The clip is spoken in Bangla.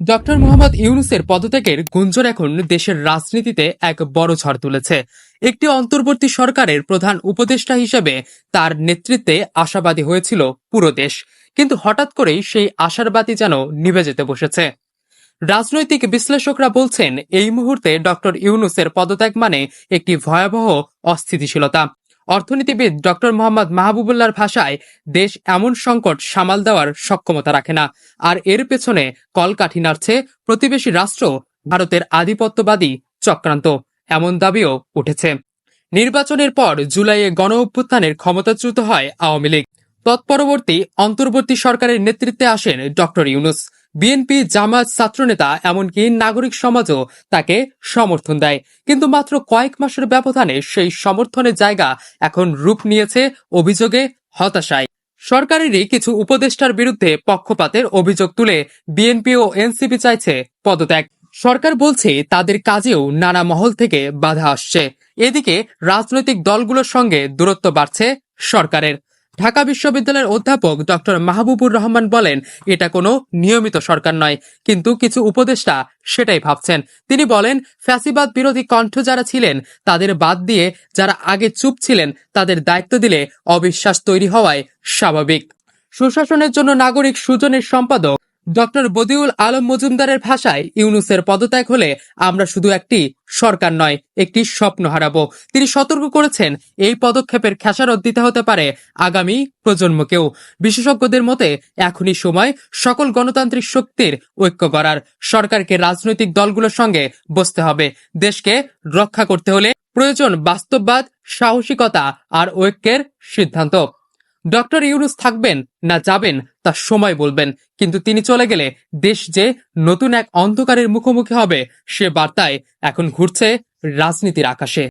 ডক্টর মোহাম্মদ ইউনুসের পদত্যাগের গুঞ্জন এখন দেশের রাজনীতিতে এক বড় ঝড় তুলেছে। একটি অন্তর্বর্তী সরকারের প্রধান উপদেষ্টা হিসেবে তার নেতৃত্বে আশাবাদী হয়েছিল পুরো দেশ। কিন্তু হঠাৎ করেই সেই আশার বাতি যেন নিভে যেতে বসেছে। রাজনৈতিক বিশ্লেষকরা বলছেন, এই মুহূর্তে ডক্টর ইউনুসের পদত্যাগ মানে একটি ভয়াবহ অস্থিতিশীলতা। অর্থনীতিবিদ ডক্টর মোহাম্মদ মাহবুবুল্লাহর ভাষায় দেশ এমন সংকট সামাল দেওয়ার সক্ষমতা রাখে না। আর এর পেছনে কলকাঠি নাড়ছে প্রতিবেশী রাষ্ট্র, ভারতের আধিপত্যবাদী চক্রান্ত। এমন দাবিও উঠেছে। নির্বাচনের পর জুলাইয়ে গণ অভ্যুত্থানের ক্ষমতাচ্যুত হয় আওয়ামী লীগ। তৎপরবর্তী অন্তর্বর্তী সরকারের নেতৃত্বে আসেন ডক্টর ইউনুস। বিএনপি জামাত ছাত্রনেতা এমনকি নাগরিক সমাজও তাকে সমর্থন দেয়। কিন্তু মাত্র কয়েক মাসের ব্যবধানে সেই সমর্থনের জায়গা এখন রূপ নিয়েছে অভিযোগে হতাশায়। সরকারেরই কিছু উপদেষ্টার বিরুদ্ধে পক্ষপাতের অভিযোগ তুলে বিএনপি ও এনসিপি চাইছে পদত্যাগ। সরকার বলছে তাদের কাজেও নানা মহল থেকে বাধা আসছে। এদিকে রাজনৈতিক দলগুলোর সঙ্গে দূরত্ব বাড়ছে সরকারের। ঢাকা বিশ্ববিদ্যালয়ের অধ্যাপক ডক্টর মাহবুবুর রহমান বলেন, এটা কোনো নিয়মিত সরকার নয়। কিন্তু কিছু উপদেষ্টা সেটাই ভাবছেন। তিনি বলেন, ফ্যাসিবাদ বিরোধী কণ্ঠ যারা ছিলেন, তাদের বাদ দিয়ে যারা আগে চুপ ছিলেন, তাদের দায়িত্ব দিলে অবিশ্বাস তৈরি হওয়ায় স্বাভাবিক। সুশাসনের জন্য নাগরিক সুজনের সম্পাদক ডক্টর বদিউল আলম মজুমদারের ভাষায় ইউনুসের পদত্যাগ হলে আমরা শুধু একটি সরকার নয়, একটি স্বপ্ন হারাবো। তিনি সতর্ক করেছেন, এই পদক্ষেপের খেসারত দিতে হতে পারে আগামী প্রজন্মকেও। বিশেষজ্ঞদের মতে, এখনই সময় সকল গণতান্ত্রিক শক্তির ঐক্য করার। সরকারকে রাজনৈতিক দলগুলোর সঙ্গে বসতে হবে। দেশকে রক্ষা করতে হলে প্রয়োজন বাস্তববাদ, সাহসিকতা আর ঐক্যের সিদ্ধান্ত। ডক্টর ইউনুস থাকবেন না যাবেন তা সময় বলবেন। কিন্তু তিনি চলে গেলে দেশ যে নতুন এক অন্ধকারের মুখোমুখি হবে, সে বার্তায় এখন ঘুরছে রাজনীতির আকাশে।